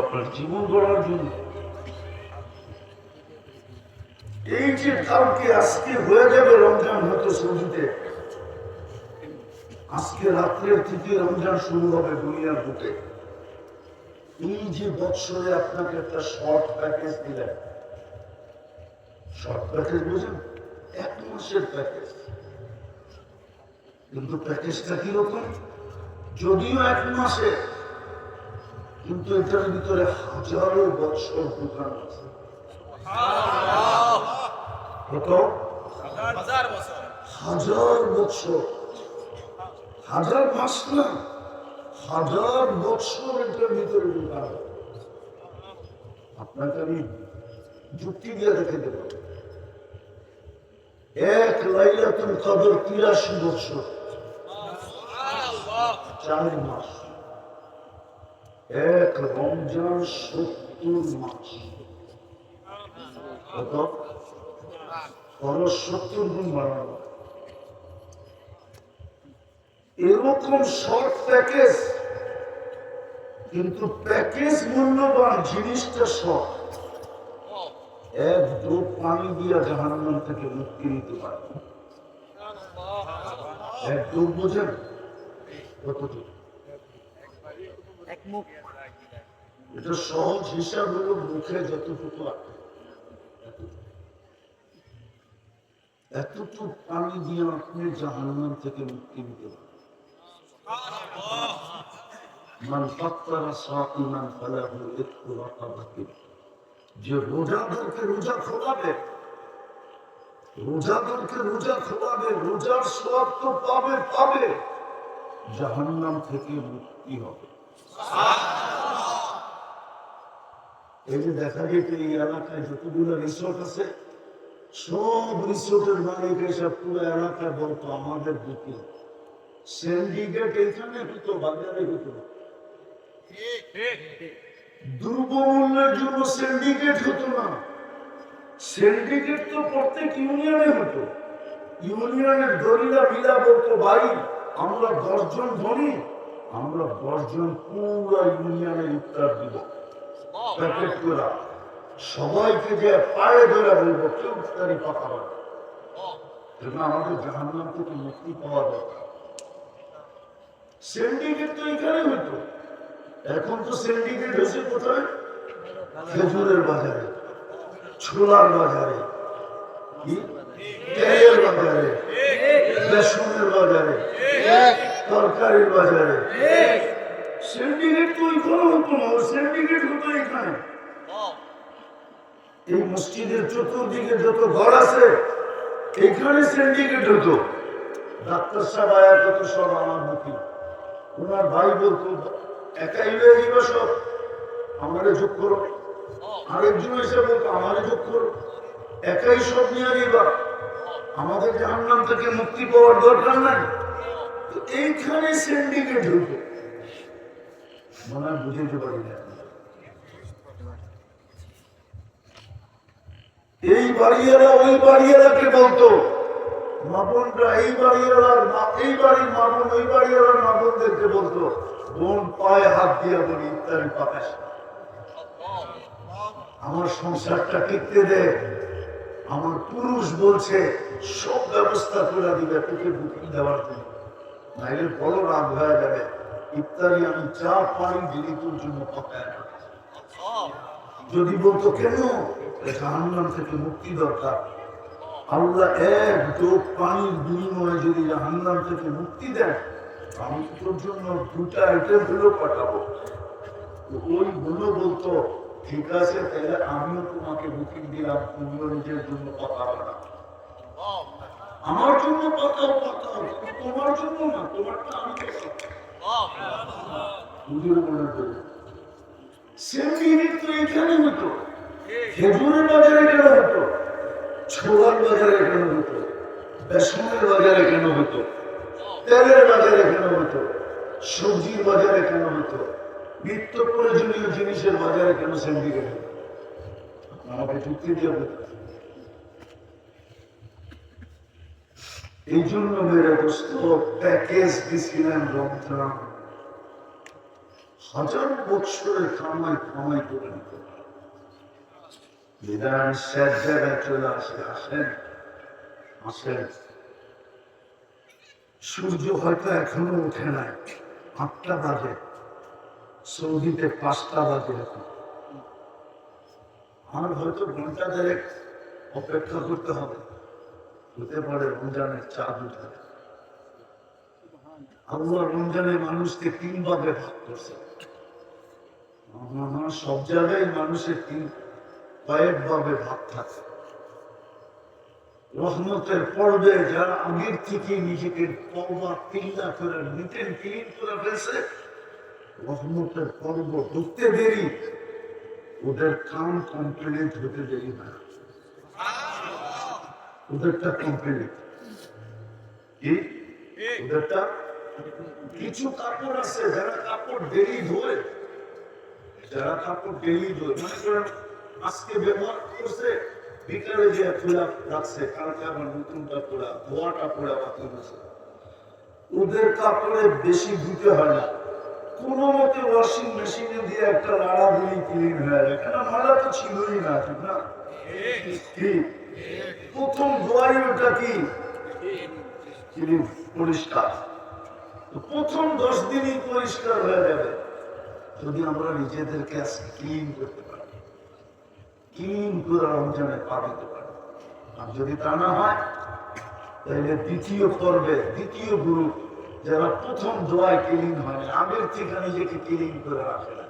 আপনার জীবন গড়ার জন্য। এই যে কালকে আজকে হয়ে যাবে রমজান, হয়তো সৌদিতে আজকে রাত্রের থেকে রমজান শুরু হবে দুনিয়ার বুকে। এই যে বৎসরে আপনাকে একটা শর্ট প্যাকেজ দিলেন। শর্ট প্যাকেজ বুঝেন এক মাসের প্যাকেজ কিন্তু প্যাকেজটা কীরকম? যদিও এক মাসে কিন্তু এটার ভিতরে হাজারো বৎসর দোকান আছে। হাজার বছর। হাজার মাস না হাজার বছর এটার ভিতরে ঢুকানো আপনাকে আমি যুক্তি দিয়ে দেখে দেব। এক লাইলাতুল কদর তিরাশি বছর। চার মাস। এক রমজান সত্তর মাস। সত্তর গুণ বাড়ানো এরকম শর্ট প্যাকেজ কিন্তু প্যাকেজ মূল্যবান জিনিসটা শর্ট এক ডোপ পানি দিয়া থেকে মুক্তি নিতে পারে। এক বোঝেন? মুখ। এটা সহজ হিসাব হলো মুখে যতটুকু এতটুকু পানি দিয়ে আপনি জাহান্নাম থেকে মুক্তি রোজাদারকে রোজা খোলাবে রোজা খোলাবে রোজার সওয়াব তো পাবে পাবে। জাহান্নাম থেকে মুক্তি হবে। এই যে দেখা যেত এই এলাকায় যতগুলো রিসোর্ট আছে, সব রিসোর্টের মালিক পুরো এলাকায় বলতো, আমাদের সিন্ডিকেট এখানে হতো বাজারে হতো জন্য হতো না। তো প্রত্যেক ইউনিয়নে হতো। ইউনিয়নের দরিলা মিলা বলতো, ভাই, আমরা দশজন ধনী আমরা দশজন পুরো ইউনিয়নের ইফতার দিব। সবাইকে যে পায়ে ধরে বলব, কেউ না। জন্য আমাদের থেকে মুক্তি দরকার সিন্ডিকেট তো এখানে হতো এখন তো সিন্ডিকেট হয়েছে কোথায়? খেজুরের বাজারে, ছোলার বাজারে, কি? তেলের বাজারে, বেসনের বাজারে। তরকারির বাজারে। সিন্ডিকেট তো ওইখানে হতো না সিন্ডিকেট হতো এখানে। এই মসজিদের চতুর্দিকে যত ঘর আছে এখানে সিন্ডিকেট হতো। ডাক্তার সাহেব আয়া কত সব আমার ওনার ভাই বলতো একাই হয়ে দিবে সব। আমারে যোগ করো। আরেকজন এসে বলতো আমারে যোগ করো। একাই সব নিয়ে দিবা আমাদের জাহান্নাম থেকে মুক্তি পাওয়ার দরকার নাই। এইখানে সিন্ডিকেট হতো মনে হয় পারি না। এই ওই বলতো? মাপনটা এই এই বাড়ির মাপন ওই বলতো? বোন পায়ে হাত দিয়ে বলি ইত্যাদি আমার সংসারটা টিকতে দে। আমার পুরুষ বলছে, সব ব্যবস্থা করে দিবে, তোকে বুকিং দেওয়ার জন্য। নাইলে বড় রাগ হয়ে যাবে ইত্যাদি আমি চা পানি দিলি তোর জন্য যদি বলতো, কেন? জাহান্নাম থেকে মুক্তি দরকার। আল্লাহ এক ডোব পানির বিনিময়ে যদি জাহান্নাম থেকে মুক্তি দেন, আমি তোর জন্য দুটা আইটেমগুলো পাঠাবো। ওই গুলো বলতো, ঠিক আছে, তাহলে আমিও তোমাকে বুকিং দিলাম, তুমিও নিজের জন্য পাঠাবো না। আমার জন্য পাঠাও পাঠাও। কিন্তু না তোমারটা আমি হতো বাজারে কেন হতো ছোলার বাজারে কেন হতো বেসনের বাজারে কেন হতো হতো সবজির বাজারে কেন হতো নিত্য প্রয়োজনীয় জিনিসের বাজারে কেন সিন্ডিকেট হতো আমাকে যুক্তি দিয়ে বলতে এই জন্য মেরে দোস্ত প্যাকেজ দিছিলেন রমজান। হাজার বৎসরের কামাই কামাই করে আসেন আসেন। সূর্য হয়তো এখনও ওঠে নাই, আটটা বাজে। সৌদিতে পাঁচটা বাজে এখন। আর হয়তো ঘণ্টা দেড়েক অপেক্ষা করতে হবে। হতে পারে রমজানের চাঁদ উঠে। আল্লাহ রমজানের মানুষকে তিন ভাগে ভাগ করছে সব জায়গায় মানুষের তিন কয়েক ভাবে ভাগ থাকে। রহমতের পর্বে যারা আগের থেকে নিজেকে তওবা, তিল্লা করে নিতেন, ক্লিন করে ফেলছে, রহমতের পর্ব ঢুকতে দেরি, ওদের কাম কমপ্লিট হতে দেরি না ওদেরটা কমপ্লিট কি? ওদেরটা কিছু কাপড় আছে যারা কাপড় দেরি ধোয়। যারা কাপড় ডেলি ধোয়। মনে করেন আজকে ব্যবহার করছে বিকালে যে খোলা রাখছে কালকে আবার নতুনটা খোলা ধোয়াটা খোলা বাকি আছে। ওদের কাপড়ে বেশি ধুতে হয় না। কোনো মতে ওয়াশিং মেশিনে দিয়ে একটা লাড়া দিলি ক্লিন হয়ে যায়। কেন মালা তো ছিলই না ঠিক না? কি প্রথম ওটা কি? পরিষ্কার। প্রথম দশ দিনই পরিষ্কার হয়ে যাবে। যদি আমরা নিজেদেরকে ক্লিন করতে পারি। ক্লিন করে রমজানে পা দিতে পারি। আর যদি তা না হয়, তাহলে দ্বিতীয় পর্বে, দ্বিতীয় গ্রুপ যারা প্রথম দোয়ায় ক্লিন হয় আগের থেকে নিজেকে ক্লিন করে রাখে না।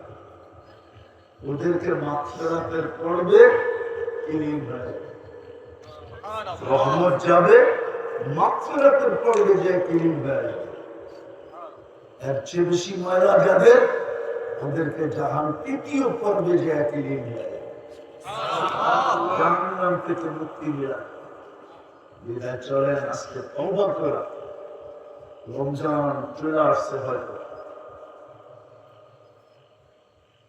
ওদেরকে মাত্রাতের পর্বে ক্লিন হয়ে যাবে। রহমত যাবে মাত্রাতের পর্বে যে হয়ে যাবে এর চেয়ে বেশি ময়লা যাদের, ওদেরকে জাহান তৃতীয় পর্বে যে দিন জাহান্নাম থেকে মুক্তি দেয়া বিদায় চলেন আজকে তওবা করা। রমজান চলে আসছে হয়তো।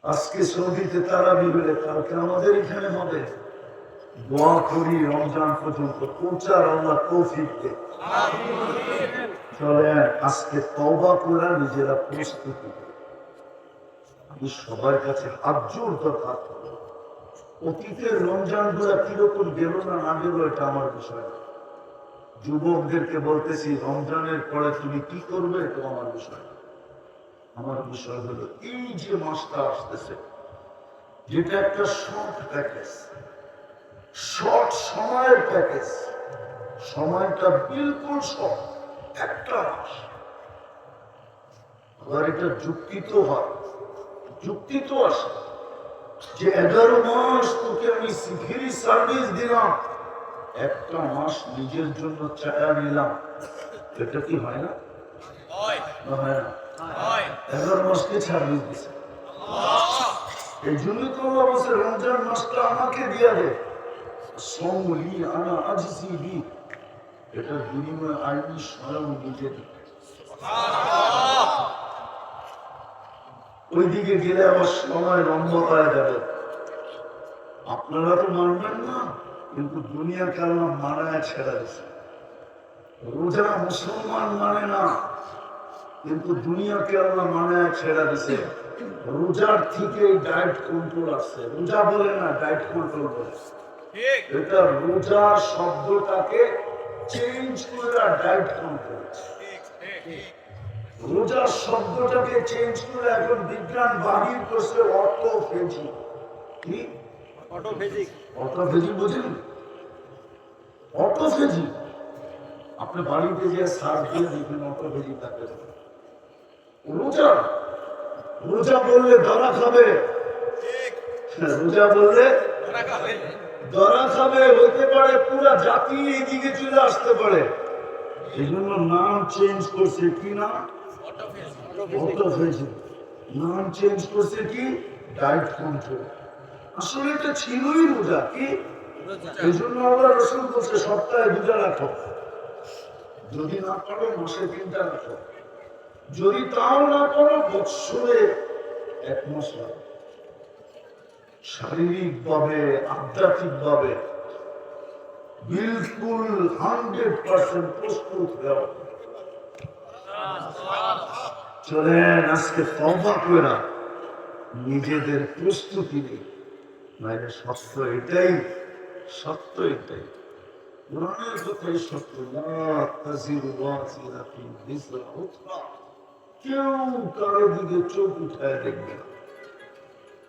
আজকে সৌদিতে তারা বিবেলে কালকে আমাদের এখানে হবে। দোয়া করি রমজান পর্যন্ত পৌঁছার আল্লাহ তৌফিক দে। চলে, আজকে তওবা করা নিজেরা প্রস্তুতি আমি সবার কাছে হাত জোর দরকার অতীতের রমজানগুলা কীরকম গেল না না গেল, এটা আমার বিষয় যুবকদেরকে বলতেছি, রমজানের পরে তুমি কি করবে, এটা আমার বিষয় আমার বিষয় হলো, এই যে মাসটা আসতেছে, যেটা একটা শখ প্যাকেজ শর্ট সময়ের প্যাকেজ সময়টা বিলকুল শর্ট একটা মাস। আবার এটা যুক্তি তো হয় যুক্তি তো আসে যে এগারো মাস তোকে আমি ফ্রি সার্ভিস দিলাম একটা মাস নিজের জন্য চায়া নিলাম। এটা কি হয় না? হয়। এগারো মাসকে সার্ভিস দিছে? এই জন্য তো বলছে রমজান মাসটা আমাকে দিয়া দে সমলি আনা আজিসি দি এটার বিনিময়ে আইনি স্বয়ং ওইদিকে গেলে আবার সময় লম্বা হয়ে যাবে। আপনারা তো মানবেন না, কিন্তু দুনিয়া কাল্লা মানায় ছেড়ে দিছে। রোজা মুসলমান মানে না, কিন্তু দুনিয়ার আল্লাহ মানায় ছেড়ে দিছে। রোজার থেকে ডায়েট কন্ট্রোল আসছে। রোজা বলে না ডায়েট কন্ট্রোল বলে। এটা রোজা শব্দটাকে চেঞ্জ করে ডায়েট রোজার শব্দটাকে চেঞ্জ করে এখন বিজ্ঞান বাহির করছে অটোফেজি কি? অটোফেজি বুঝেন? অটোফেজি আপনি বাড়িতে যে সার দিয়ে দেখবেন অটোফেজি থাকে। রোজা। রোজা বললে ধরা খাবে। হ্যাঁ, রোজা বললে ধরা খাবে। হতে পারে, পুরা জাতি এইদিকে চলে আসতে পারে। এই জন্য নাম চেঞ্জ করছে কি অটোফেজি নাম চেঞ্জ করছে কি? ডায়েট কন্ট্রোল আসলে এটা ছিলই রোজা কি? এই জন্য আমরা রসুন বলছে, সপ্তাহে দুটা রাখো। যদি না পারো, মাসে তিনটা রাখো। যদি তাও না করো বৎসরে এক মাস রাখো। শারীরিক ভাবে আধ্যাত্মিক ভাবে বিলকুল হান্ড্রেড পার্সেন্ট প্রস্তুত চলেন, আজকে তবা করে নিজেদের প্রস্তুতি নেই। মানে সত্য এটাই সত্য এটাই। কোরআনের কথাই সত্য। কেউ কারও দিকে চোখ উঠায় দেখবে না।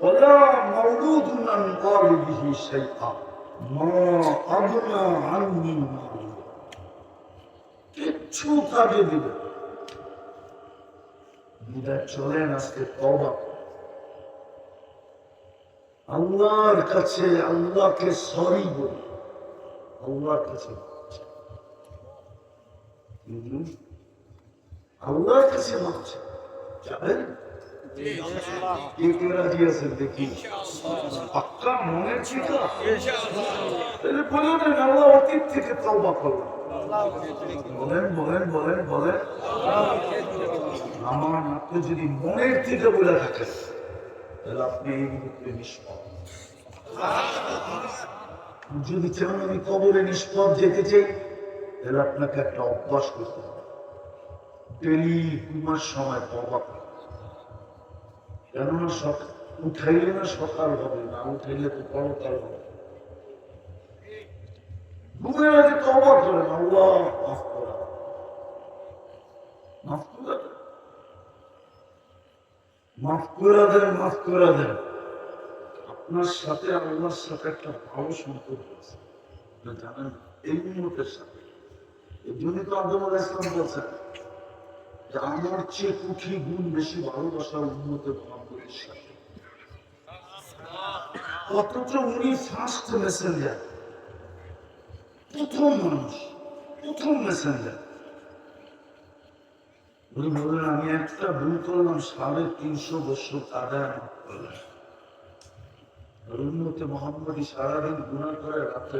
ولا مولود عن والده شيئا ما أغنى عني مالي কিচ্ছু কাজে দিবে না। বিদায় চলেন আজকে তবা আল্লাহর কাছে আল্লাহকে সরি বলি আল্লাহর কাছে হুম? আল্লাহর কাছে মাগছে যাবেন থেকে যদি মনের থেকে বলে থাকেন তাহলে আপনি এই মুহূর্তে নিষ্পদ যদি চান আমি কবরে নিষ্পদ যেতে চাই, তাহলে আপনাকে একটা অভ্যাস করতে হবে সময় তবা। কেননা উঠাইলে না সকাল হবে, না উঠাইলে তো পরকাল হবে। মাফ করা মাফ করে আপনার সাথে সাথে একটা ভালো সম্পর্ক আছে। জানেন, এই মুহূর্তের সাথে। এই জন্যই তো আব্দুল ইসলাম বলছেন আমার চেয়ে কুঠি গুণ বেশি ভালোবাসা উন্নত মহাপুরের সাথে অথচ উনি ফার্স্ট মেসেঞ্জার প্রথম মানুষ, প্রথম মেসেঞ্জার উনি বললেন, আমি একটা ভুল করলাম, সাড়ে তিনশো বছর কাদায় মাফ করলাম উন্নতি সারাদিন গুণা করে রাত্রে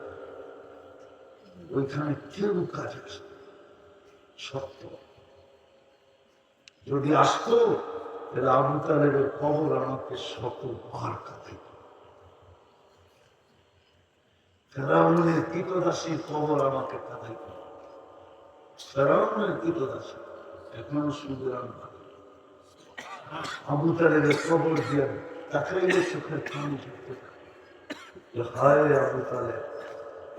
ওইখানে কেউ কাজ আসে সত্য। যদি আসতো, তাহলে আবু তালেবের কবর আমাকে শতবার কাঁদে ফেরাউনের কীটদাসীর কবর আমাকে কাঁদাই ফেরাউনের কীটদাসী এখনও সুবিধান আবু তালেবের কবর দিয়ে তাকে চোখের পানি হায় আবু তালেব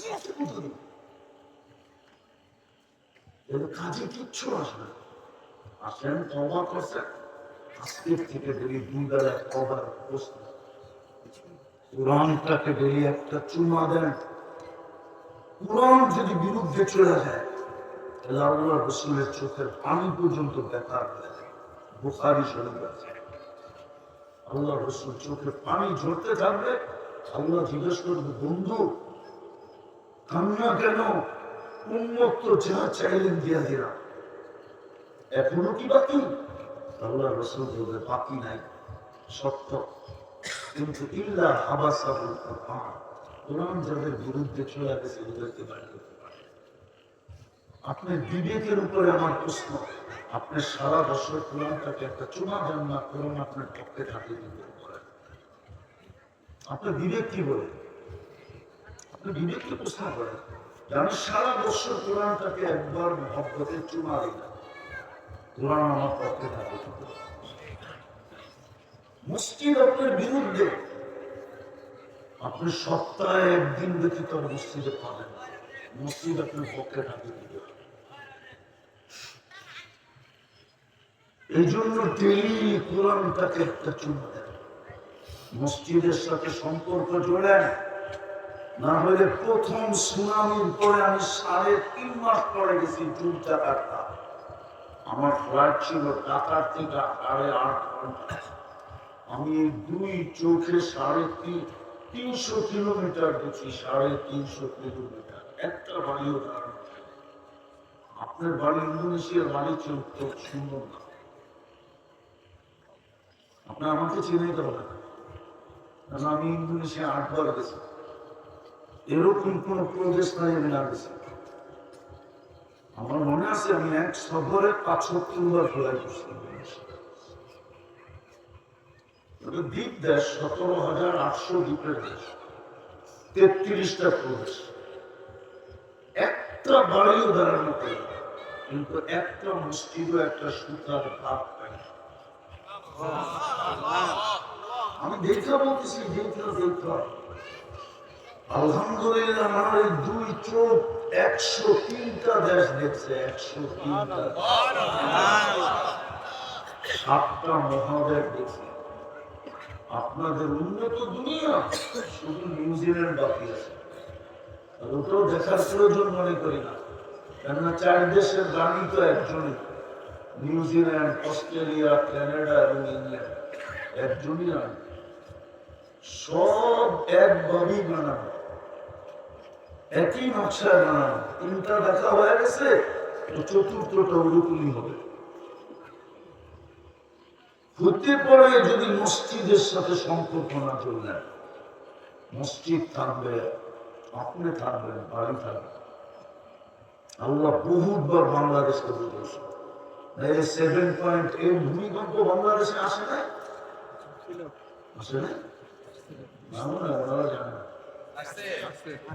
আপনারা? কি আছে? এর কাজে কিচ্ছু আসবে না। আসেন তবা করছেন আজকের থেকে ডেলি দুই বেলা কবার প্রশ্ন কোরআনটাকে ডেলি একটা চুমা দেন কোরআন যদি বিরুদ্ধে চলে যায়, তাহলে আল্লাহ রসুলের চোখের পানি পর্যন্ত বেকার হয়ে যায় বুখারি শরীফ আছে আল্লাহ রসুল চোখের পানি ঝরতে থাকবে আল্লাহ জিজ্ঞেস করবে, বন্ধু কান্না কেন উন্মুক্ত যা চাইলেন দিয়া দিলাম এখনও কি বাকি? আল্লাহ রসুল বলবে, বাকি নাই, সত্য। কিন্তু ইল্লা হাবাসাবুল কোরআন। কোরআন যাদের বিরুদ্ধে চলে গেছে, ওদেরকে বাড়ি করতে পারে। আপনার বিবেকের উপরে আমার প্রশ্ন। আপনি সারা বছর কোরআনটাকে একটা চুমা দেন না কোরআন আপনার পক্ষে থাকে আপনার বিবেক কি বলে প্রশ্ন করেন যে আমি সারা বছর কোরআনটাকে একবার চুমা কোরআন আমার পক্ষে থাকে করে? মসজিদ আপনার বিরুদ্ধে, আপনি সপ্তাহে একদিন ব্যতীত মসজিদে পাবেন মসজিদ আপনার পক্ষে থাকে এই জন্য ডেলি কোরআনটাকে একটা চুমা দেন। মসজিদের সাথে সম্পর্ক জোড়েন না হলে প্রথম সুনামির পরে আমি সাড়ে তিন মাস পরে গেছি চুলটা কাটতাম আমার ফ্লাইট ছিল ঢাকার থেকে সাড়ে আট ঘণ্টা। আমি দুই চোখে সাড়ে তিন, তিনশো কিলোমিটার গেছি, সাড়ে তিনশো কিলোমিটার। একটা বাড়িও দাঁড়ানো আপনার বাড়ি ইন্দোনেশিয়ার বাড়ি ছিল, তো সুন্দর না। আপনার আমাকে চিনাইতে হবে কারণ আমি ইন্দোনেশিয়া আটবার গেছি। এরকম কোন প্রদেশ নাই না আমার মনে আছে আমি এক সফরে পাঁচষট্টি বার ফ্লাই দ্বীপ দেশ, সতেরো হাজার আটশো দ্বীপের দেশ। তেত্রিশটা প্রদেশ। একটা বাড়িও দাঁড়ানো কিন্তু একটা মসজিদও, একটা সুতার ভাব পাই আমি দেখা বলতেছি দেখা দেখা আলহামদুলিল্লাহ আমার দুই চোখ একশো তিনটা দেশ দেখছে, একশো তিনটা সাতটা মহাদেব দেখছে। আপনাদের উন্নত দুনিয়া শুধু নিউজিল্যান্ড বাকি আছে। আর ওটাও দেখার প্রয়োজন মনে করি না। কেননা চার দেশের রানী তো একজনই। নিউজিল্যান্ড অস্ট্রেলিয়া, কানাডা এবং ইংল্যান্ড। একজনই রানী। সব একভাবেই বানানো। একই নকশায় বানানো তিনটা দেখা হয়ে গেছে তো চতুর্থটা ওরকমই হবে। হতে পারে যদি মসজিদের সাথে সম্পর্ক না চললেন মসজিদ থাকবে আপনি থাকবেন বাড়ি থাকবে আল্লাহ বহুতবার বাংলাদেশকে বুঝেছে সেভেন বাংলাদেশে আসে না আসে না না, না।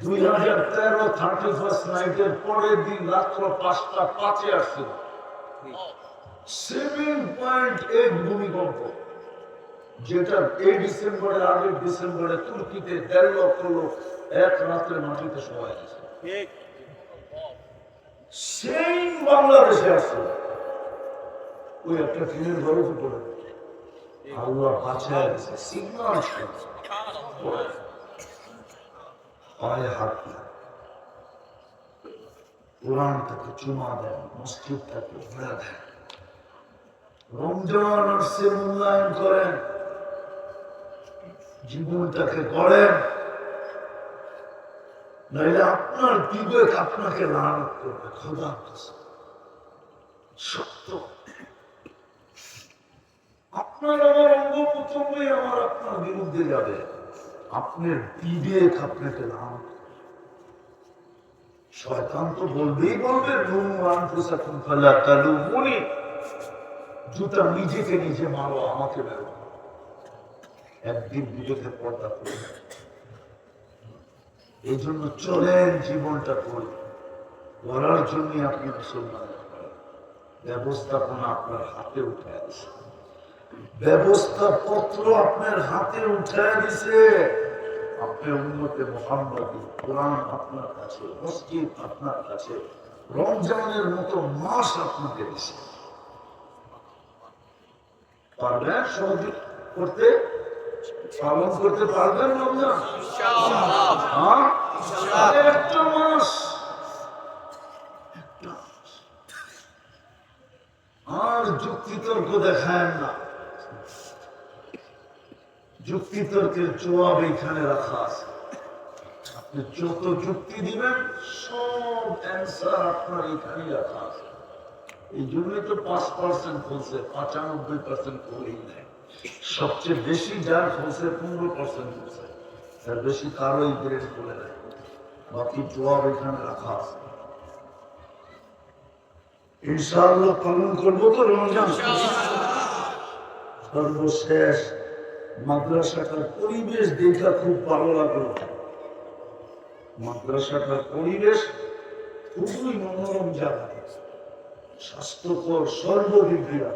দুই হাজার তেরো থার্টি ফার্স্ট নাইটের পরের দিন রাত্র পাঁচটা পাঁচে আসছিল সেভেন পয়েন্ট এইট ভূমিকম্প যেটা এই ডিসেম্বরে আগের ডিসেম্বরে তুর্কিতে দেড় লক্ষ লোক এক রাত্রে মাটিতে সবাই গেছে। সেই বাংলাদেশে আসছে। ওই একটা টিনের ঘরের উপরে আল্লাহ বাঁচায় গেছে সিগনাল পায়ে হাত দেন কোরআনটাকে চুমা দেন মসজিদটাকে ঘুরে দেন রমজান আসছে মূল্যায়ন করেন জীবনটাকে গড়েন। নইলে আপনার বিবেক আপনাকে লানত করবে, খোদা সত্য। আপনার আমার অঙ্গ প্রত্যঙ্গই আমার আপনার বিরুদ্ধে যাবে। আপনার বিবেক আপনাকে করবে। শয়তান তো বলবেই বলবে জুতা নিজেকে নিজে মারো, আমাকে মেরো। একদিন বিবেকের পর্দা করবে এই জন্য চলেন জীবনটা করি। করার জন্য আপনি মুসলমান ব্যবস্থাপনা আপনার হাতে উঠে আছে ব্যবস্থাপত্র আপনার হাতে উঠে দিছে। আপনি উন্নতে মোহাম্মদী কোরআন আপনার কাছে মসজিদ আপনার কাছে রমজানের মতো মাস আপনাকে দিছে। পারবেন সহযোগ করতে? পালন করতে পারবেন রমজান? হ্যাঁ? একটা মাস। একটা মাস। আর যুক্তিতর্ক দেখায় না। যুক্তিতর্কের জবাব এখানে রাখা আছে। আপনি যত যুক্তি দিবেন সব অ্যান্সার আপনার এখানেই রাখা আছে। এই জন্যই তো পাঁচ পার্সেন্ট খুলছে পঁচানব্বই পার্সেন্ট খুলেই নেয় সবচেয়ে বেশি যার খুলছে পনেরো পার্সেন্ট খুলছে। তার বেশি কারোই গ্রেড খুলে নেয় বাকি জবাব এখানে রাখা আছে। ইনশাআল্লাহ পালন করব তো রমজান। সর্বশেষ মাদ্রাসাটার পরিবেশ দেখা খুব ভালো লাগল। মাদ্রাসাটার পরিবেশ খুবই মনোরম জায়গা। স্বাস্থ্যকর সর্বদিক দিয়া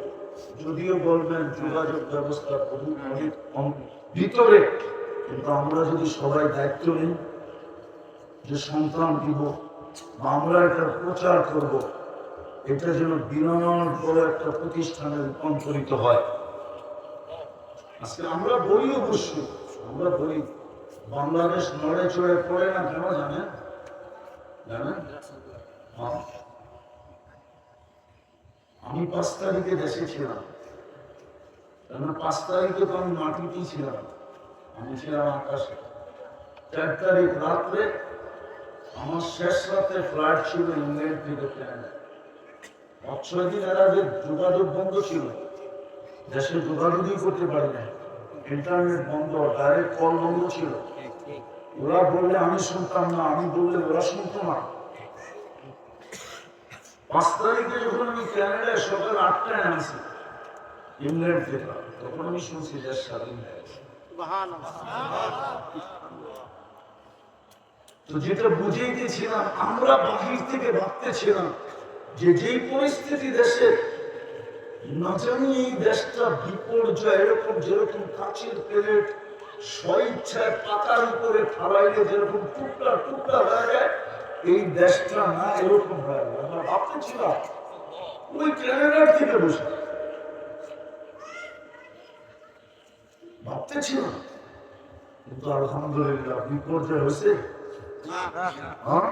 যদিও বলবেন যোগাযোগ ব্যবস্থা খুবই অনেক ভিতরে, কিন্তু আমরা যদি সবাই দায়িত্ব নিই, যে সন্তান দিব আমরা এটা প্রচার করব, এটা যেন বিরাট বড় একটা প্রতিষ্ঠানে রূপান্তরিত হয়। আজকে আমরা বলি অবশ্যই আমরা বলি বাংলাদেশ নড়ে চড়ে পড়ে না কেন জানেন? জানেন। আমি পাঁচ তারিখে দেশে ছিলাম। পাঁচ তারিখে তো আমি মাটিতেই ছিলাম। আমি ছিলাম আকাশে। চার তারিখ রাত্রে আমার শেষ রাতে ফ্লাইট ছিল ইংল্যান্ড থেকে ক্যানাডা পাঁচ, ছয় দিন এর আগে যোগাযোগ বন্ধ ছিল। দেশে যোগাযোগই করতে পারি না ইন্টারনেট বন্ধ ডাইরেক্ট কল বন্ধ ছিল। ওরা বললে, আমি শুনতাম না। আমি বললে, ওরা শুনতো না। পাঁচ তারিখে যখন আমি ক্যানাডায় সকাল আটটায় আনছি ইংল্যান্ড থেকে তখন আমি শুনছি দেশ স্বাধীন হয়ে গেছে। তো যেটা বুঝেইতেছিলাম আমরা বাহির থেকে ভাবতেছিলাম যে যেই পরিস্থিতি দেশের না জানি দেশটা বিপর্যয় এরকম যেরকম কাছের প্লেট স্বইচ্ছায় পাতার উপরে ফালাইলে যেরকম টুকরা টুকরা হয়ে যায় এই দেশটা না এরকম হয়ে গেল আমরা ভাবতেছিলাম ওই ক্যানাডার থেকে বসে। ভাবতেছিলাম কিন্তু আলহামদুলিল্লাহ বিপর্যয় হয়েছে। হ্যাঁ।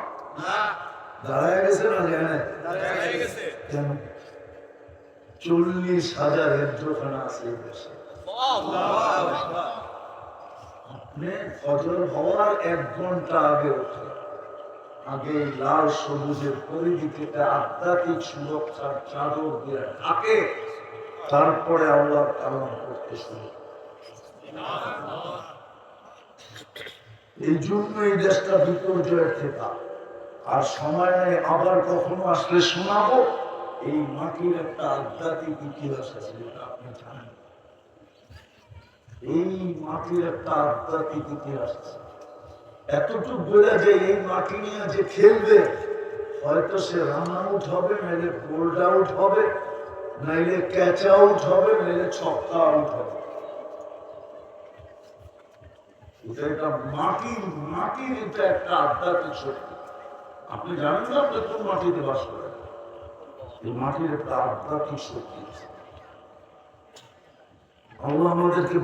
দাঁড়ায় গেছে না জানে কেন? চল্লিশ হাজার হেদ্রখানা আছে আপনি ফজর হওয়ার এক ঘণ্টা আগে ওঠে আগে লাল সবুজের পরিধিতে আধ্যাত্মিক সুরক্ষার চাদর দিয়ে থাকে তারপরে আল্লাহর কালাম করতে শুরু এই জন্য এই দেশটা বিপর্যয়ের থেকে আর সময় নেই, আবার কখনো আসলে শোনাবো? এই মাটির একটা আধ্যাত্মিক ইতিহাস আছে, যেটা আপনি জানেন। এই মাটির একটা আধ্যাত্মিক ইতিহাস আছে। এতটুকু বোঝা যে এই মাটি নিয়ে যে খেলবে, হয়তো সে রান আউট হবে, নাইলে বোল্ড আউট হবে, নাইলে ক্যাচ আউট হবে, নাইলে ছক্কা আউট হবে। মাটির মাটির এটা একটা আধ্যাত্মিক শক্তি। আপনি জানেন না আপনি কোন মাটিতে বাস করেন? মাটির একটা শক্তি আল্লাহ আমাদেরকে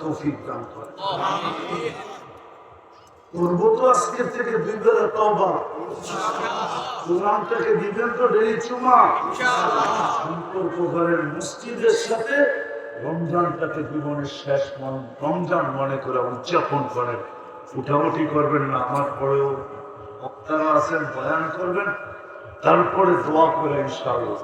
তৌফিক দান করে করব তো আজকের থেকে তবা কোরআনটাকে দিবেন তো ডেলি চুমা সম্পর্ক মসজিদের সাথে রমজানটাকে জীবনের শেষ মন, রমজান মনে করে উদযাপন করেন। উঠাউঠি করবেন না আমার পরেও বক্তারা আছেন, বয়ান করবেন। তারপরে দোয়া করে ইনশাআল্লাহ।